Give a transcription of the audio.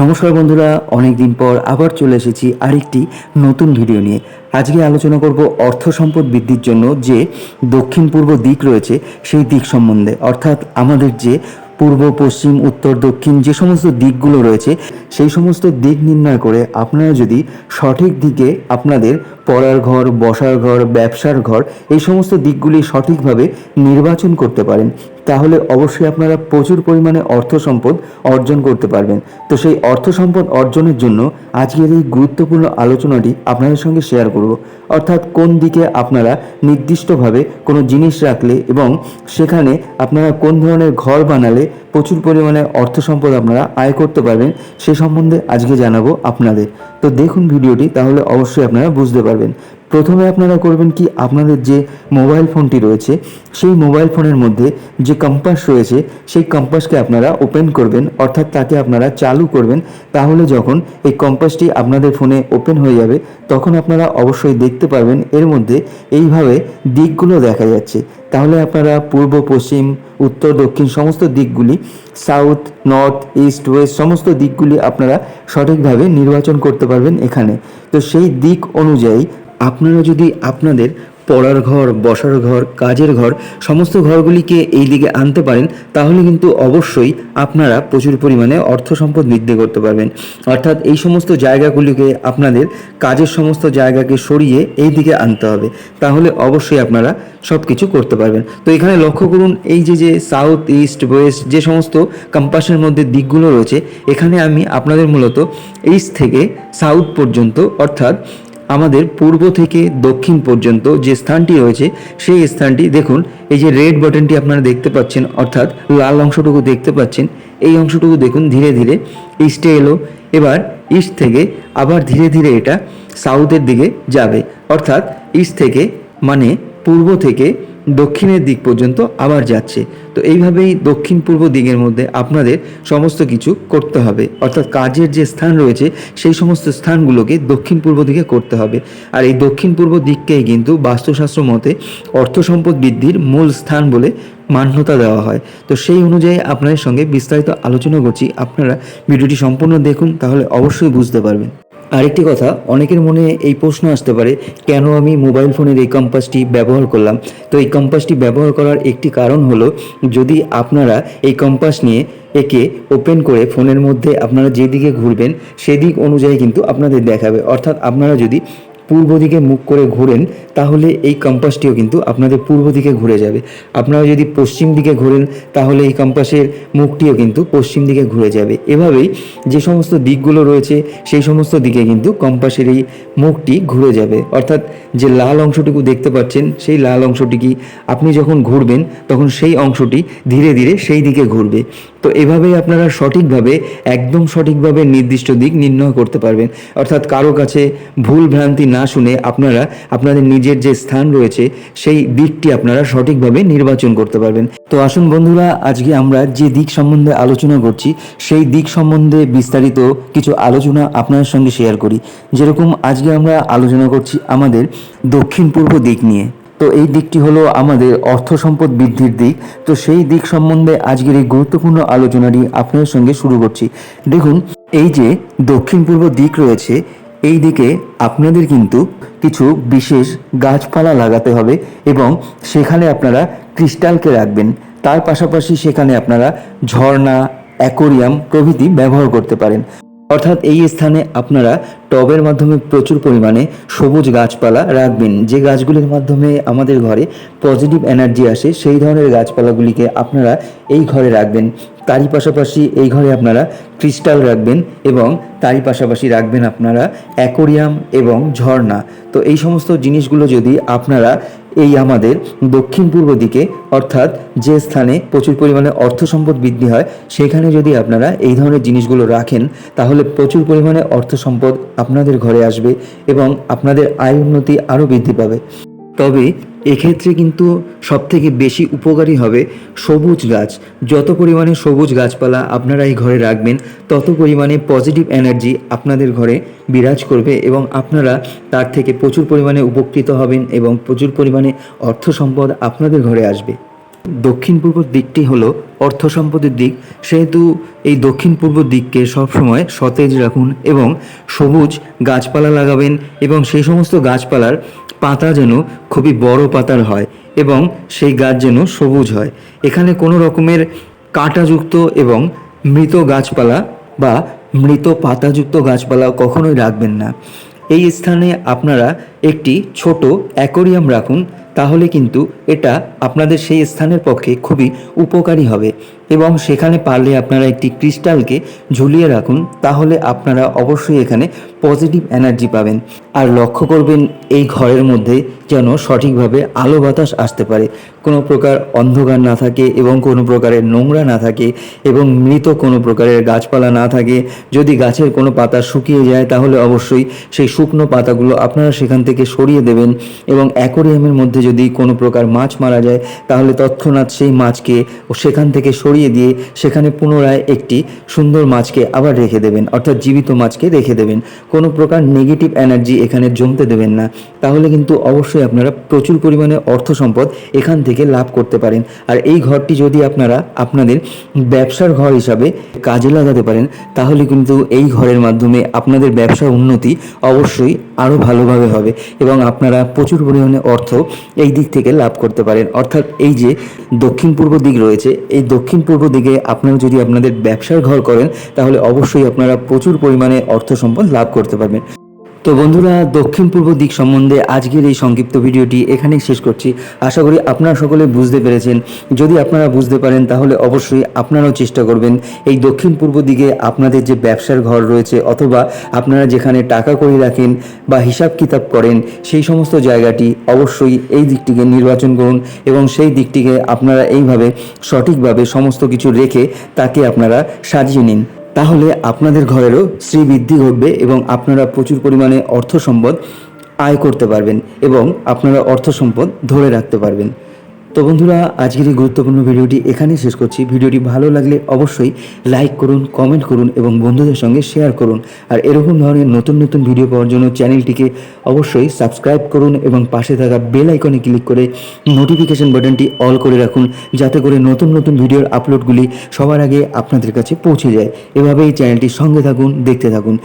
নমস্কার বন্ধুরা অনেক দিন পর আবার চলে এসেছি আরেকটি নতুন ভিডিও নিয়ে। আজকে আলোচনা করব অর্থ সম্পদ বৃদ্ধির জন্য যে দক্ষিণ পূর্ব দিক রয়েছে, সেই দিক সম্বন্ধে। অর্থাৎ আমাদের যে পূর্ব, পশ্চিম, উত্তর, দক্ষিণ যে সমস্ত দিকগুলো রয়েছে, সেই সমস্ত দিক নির্ণয় করে আপনারা যদি সঠিক দিকে আপনাদের পড়ার ঘর, বসার ঘর, ব্যবসার ঘর, এই সমস্ত দিকগুলি সঠিকভাবে নির্বাচন করতে পারেন তাহলে অবশ্যই আপনারা প্রচুর পরিমাণে অর্থ সম্পদ অর্জন করতে পারবেন। তো সেই অর্থ সম্পদ অর্জনের জন্য আজকের এই গুরুত্বপূর্ণ আলোচনাটি আপনাদের সঙ্গে শেয়ার করব। অর্থাৎ কোন দিকে আপনারা নির্দিষ্টভাবে কোনো জিনিস রাখলে এবং সেখানে আপনারা কোন ধরনের ঘর বানালে প্রচুর পরিমাণে অর্থ সম্পদ আপনারা আয় করতে পারবেন, সে সম্বন্ধে আজকে জানাব আপনাদের। তো দেখুন ভিডিওটি, তাহলে অবশ্যই আপনারা বুঝতে পারবেন। প্রথমে আপনারা করবেন কি, আপনাদের যে মোবাইল ফোনটি রয়েছে, সেই মোবাইল ফোনের মধ্যে যে কম্পাস রয়েছে, সেই কম্পাসকে আপনারা ওপেন করবেন, অর্থাৎ তাকে আপনারা চালু করবেন, তাহলে যখন এই কম্পাসটি আপনাদের ফোনে ওপেন হয়ে যাবে, তখন আপনারা অবশ্যই দেখতে পারবেন, এর মধ্যে এইভাবে দিকগুলো দেখা যাচ্ছে। তাহলে আপনারা পূর্ব, পশ্চিম, উত্তর, দক্ষিণ সমস্ত দিকগুলি সাউথ নর্থ ইস্ট ওয়েস্ট সমস্ত দিকগুলি আপনারা সঠিকভাবে নির্বাচন করতে পারবেন এখানে। তো সেই দিক অনুযায়ী আপনারা যদি আপনাদের পড়ার ঘর, বসার ঘর, কাজের ঘর, সমস্ত ঘরগুলিকে এই দিকে আনতে পারেন, তাহলে কিন্তু অবশ্যই আপনারা প্রচুর পরিমাণে অর্থ সম্পদ বৃদ্ধি করতে পারবেন। অর্থাৎ এই সমস্ত জায়গাগুলিকে আপনাদের কাজের সমস্ত জায়গাকে সরিয়ে এই দিকে আনতে হবে। তাহলে অবশ্যই আপনারা সব কিছু করতে পারবেন। তো এখানে লক্ষ্য করুন, এই যে যে সাউথ ইস্ট ওয়েস্ট যে সমস্ত কম্পাসের মধ্যে দিকগুলো রয়েছে, এখানে আমি আপনাদের মূলত ইস্ট থেকে সাউথ পর্যন্ত, অর্থাৎ আমাদের পূর্ব থেকে দক্ষিণ পর্যন্ত যে স্থানটি রয়েছে, সেই স্থানটি দেখুন, এই যে রেড বাটনটি আপনারা দেখতে পাচ্ছেন, অর্থাৎ লাল অংশটুকু দেখতে পাচ্ছেন, এই অংশটুকু দেখুন ধীরে ধীরে ইস্টে এলো, এবার ইস্ট থেকে আবার ধীরে ধীরে এটা সাউথের দিকে যাবে, অর্থাৎ ইস্ট থেকে মানে পূর্ব থেকে দক্ষিণের দিক পর্যন্ত আবার যাচ্ছে। তো এইভাবেই দক্ষিণ পূর্ব দিকের মধ্যে আপনাদের সমস্ত কিছু করতে হবে। অর্থাৎ কাজের যে স্থান রয়েছে, সেই সমস্ত স্থানগুলোকে দক্ষিণ পূর্ব দিকে করতে হবে। আর এই দক্ষিণ পূর্ব দিককেই কিন্তু বাস্তুশাস্ত্র মতে অর্থ সম্পদ বৃদ্ধির মূল স্থান বলে মান্যতা দেওয়া হয়। তো সেই অনুযায়ী আপনাদের সঙ্গে বিস্তারিত আলোচনা করছি। আপনারা ভিডিওটি সম্পূর্ণ দেখুন, তাহলে অবশ্যই বুঝতে পারবেন। আরেকটি কথা, অনেকের মনে এই প্রশ্ন আসতে পারে, কেন আমি মোবাইল ফোনের এই কম্পাসটি ব্যবহার করলাম? তো এই কম্পাসটি ব্যবহার করার একটি কারণ হলো, যদি আপনারা এই কম্পাস নিয়ে একে ওপেন করে ফোনের মধ্যে আপনারা যেদিকে ঘুরবেন সেদিক অনুযায়ী কিন্তু আপনাদের দেখাবে। অর্থাৎ আপনারা যদি পূর্ব দিকে মুখ করে ঘোরেন, তাহলে এই কম্পাসটিও কিন্তু আপনাদের পূর্ব দিকে ঘুরে যাবে। আপনারা যদি পশ্চিম দিকে ঘোরেন, তাহলে এই কম্পাসের মুখটিও কিন্তু পশ্চিম দিকে ঘুরে যাবে। এভাবেই যে সমস্ত দিকগুলো রয়েছে, সেই সমস্ত দিকে কিন্তু কম্পাসের এই মুখটি ঘুরে যাবে। অর্থাৎ যে লাল অংশটুকু দেখতে পাচ্ছেন, সেই লাল অংশটি কি আপনি যখন ঘুরবেন, তখন সেই অংশটি ধীরে ধীরে সেই দিকে ঘুরবে। তো এভাবেই আপনারা সঠিকভাবে, একদম সঠিকভাবে নির্দিষ্ট দিক নির্ণয় করতে পারবেন। অর্থাৎ কারও কাছে ভুল ভ্রান্তি না শুনে আপনারা, আপনাদের নিজের যে স্থান রয়েছে, সেই দিকটি আপনারা সঠিকভাবে নির্বাচন করতে পারবেন। তো আসুন বন্ধুরা, আজকে আমরা যে দিক সম্বন্ধে আলোচনা করছি, সেই দিক সম্বন্ধে বিস্তারিত কিছু আলোচনা আপনার সঙ্গে শেয়ার করি। যেরকম আজকে আমরা আলোচনা করছি আমাদের দক্ষিণ পূর্ব দিক নিয়ে। তো এই দিকটি হলো আমাদের অর্থ সম্পদ বৃদ্ধির দিক। তো সেই দিক সম্বন্ধে আজকের এই গুরুত্বপূর্ণ আলোচনাটি আপনাদের সঙ্গে শুরু করছি। দেখুন, এই যে দক্ষিণ পূর্ব দিক রয়েছে, এই দিকে আপনাদের কিন্তু কিছু বিশেষ গাছপালা লাগাতে হবে এবং সেখানে আপনারা ক্রিস্টালকে রাখবেন। তার পাশাপাশি সেখানে আপনারা ঝর্ণা, অ্যাকোরিয়াম প্রভৃতি ব্যবহার করতে পারেন। অর্থাৎ এই স্থানে আপনারা টবের মাধ্যমে প্রচুর পরিমাণে সবুজ গাছপালা রাখবেন। যে গাছগুলির মাধ্যমে আমাদের ঘরে পজিটিভ এনার্জি আসে, সেই ধরনের গাছপালাগুলিকে আপনারা এই ঘরে রাখবেন। তারই পাশাপাশি এই ঘরে আপনারা ক্রিস্টাল রাখবেন এবং তারই পাশাপাশি রাখবেন আপনারা অ্যাকোরিয়াম এবং ঝর্ণা। তো এই সমস্ত জিনিসগুলো যদি আপনারা এই আমাদের দক্ষিণ পূর্ব দিকে, অর্থাৎ যে স্থানে প্রচুর পরিমাণে অর্থ সম্পদ বৃদ্ধি হয়, সেখানে যদি আপনারা এই ধরনের জিনিসগুলো রাখেন, তাহলে প্রচুর পরিমাণে অর্থ সম্পদ আপনাদের ঘরে আসবে এবং আপনাদের আয় উন্নতি আরও বৃদ্ধি পাবে। তবে এক্ষেত্রে কিন্তু সবথেকে বেশি উপকারী হবে সবুজ গাছ। যত পরিমাণে সবুজ গাছপালা আপনারা এই ঘরে রাখবেন, তত পরিমাণে পজিটিভ এনার্জি আপনাদের ঘরে বিরাজ করবে এবং আপনারা তার থেকে প্রচুর পরিমাণে উপকৃত হবেন এবং প্রচুর পরিমাণে অর্থ সম্পদ আপনাদের ঘরে আসবে। দক্ষিণ পূর্ব দিকটি হলো অর্থ সম্পদের দিক। সেহেতু এই দক্ষিণ পূর্ব দিককে সবসময় সতেজ রাখুন এবং সবুজ গাছপালা লাগাবেন এবং সেই সমস্ত গাছপালার পাতা যেন খুবই বড় পাতার হয় এবং সেই গাছ যেন সবুজ হয়। এখানে কোনো রকমের কাঁটাযুক্ত এবং মৃত গাছপালা বা মৃত পাতাযুক্ত গাছপালা কখনোই রাখবেন না। এই স্থানে আপনারা একটি ছোট অ্যাকোরিয়াম রাখুন তাহলে কিন্তু এটা আপনাদের সেই স্থানের পক্ষে খুবই উপকারী হবে। এবং সেখানে পারলে আপনারা একটি ক্রিস্টালকে ঝুলিয়ে রাখুন, তাহলে আপনারা অবশ্যই এখানে পজিটিভ এনার্জি পাবেন। আর লক্ষ্য করবেন, এই ঘরের মধ্যে যেন সঠিকভাবে আলো বাতাস আসতে পারে। কোনো প্রকার অন্ধকার না থাকে এবং কোনো প্রকারের নোংরা না থাকে এবং মৃত কোনো প্রকারের গাছপালা না থাকে। যদি গাছের কোনো পাতা শুকিয়ে যায়, তাহলে অবশ্যই সেই শুকনো পাতাগুলো আপনারা সেখান থেকে সরিয়ে দেবেন এবং অ্যাকোরিয়ামের মধ্যে যদি কোনো প্রকার মাছ মারা যায়, তাহলে তৎক্ষণাৎ সেই মাছকে ও সেখান থেকে সরিয়ে দিয়ে সেখানে পুনরায় একটি সুন্দর মাছকে আবার রেখে দেবেন, অর্থাৎ জীবিত মাছকে রেখে দেবেন। কোনো প্রকার নেগেটিভ এনার্জি এখানে জমতে দেবেন না। তাহলে কিন্তু অবশ্যই আপনারা প্রচুর পরিমাণে অর্থ সম্পদ এখান থেকে লাভ করতে পারেন। আর এই ঘরটি যদি আপনারা আপনাদের ব্যবসার ঘর হিসাবে কাজে লাগাতে পারেন, তাহলে কিন্তু এই ঘরের মাধ্যমে আপনাদের ব্যবসার উন্নতি অবশ্যই আরও ভালোভাবে হবে এবং আপনারা প্রচুর পরিমাণে অর্থ এই দিক থেকে লাভ করতে পারেন। অর্থাৎ এই যে দক্ষিণ পূর্ব দিক রয়েছে, এই দক্ষিণ পূর্ব দিকে আপনারা যদি আপনাদের ব্যবসার ঘর করেন, তাহলে অবশ্যই আপনারা প্রচুর পরিমাণে অর্থ সম্পদ লাভ করতে পারবেন। তো বন্ধুরা, দক্ষিণ পূর্ব দিক সম্বন্ধে আজকের এই সংক্ষিপ্ত ভিডিওটি এখানেই শেষ করছি। আশা করি আপনারা সকলে বুঝতে পেরেছেন। যদি আপনারা বুঝতে পারেন, তাহলে অবশ্যই আপনারাও চেষ্টা করবেন এই দক্ষিণ পূর্ব দিকে আপনাদের যে ব্যবসার ঘর রয়েছে অথবা আপনারা যেখানে টাকা করে রাখেন বা হিসাব কিতাব করেন, সেই সমস্ত জায়গাটি অবশ্যই এই দিকটিকে নির্বাচন করুন এবং সেই দিকটিকে আপনারা এইভাবে সঠিকভাবে সমস্ত কিছু রেখে তাকে আপনারা সাজিয়ে নিন। তাহলে আপনাদের ঘরেরও শ্রীবৃদ্ধি ঘটবে এবং আপনারা প্রচুর পরিমাণে অর্থ সম্পদ আয় করতে পারবেন এবং আপনারা অর্থ সম্পদ ধরে রাখতে পারবেন। তো বন্ধুরা, আজকের এই গুরুত্বপূর্ণ ভিডিওটি এখানেই শেষ করছি। ভিডিওটি ভালো লাগলে অবশ্যই লাইক করুন, কমেন্ট করুন এবং বন্ধুদের সঙ্গে শেয়ার করুন। আর এরকম ধরনের নতুন নতুন ভিডিও পাওয়ার জন্য চ্যানেলটিকে অবশ্যই সাবস্ক্রাইব করুন এবং পাশে থাকা বেল আইকনে ক্লিক করে নোটিফিকেশন বাটনটি অল করে রাখুন, যাতে করে নতুন নতুন ভিডিওর আপলোডগুলি সবার আগে আপনাদের কাছে পৌঁছে যায়। এভাবেই চ্যানেলটির সঙ্গে থাকুন, দেখতে থাকুন।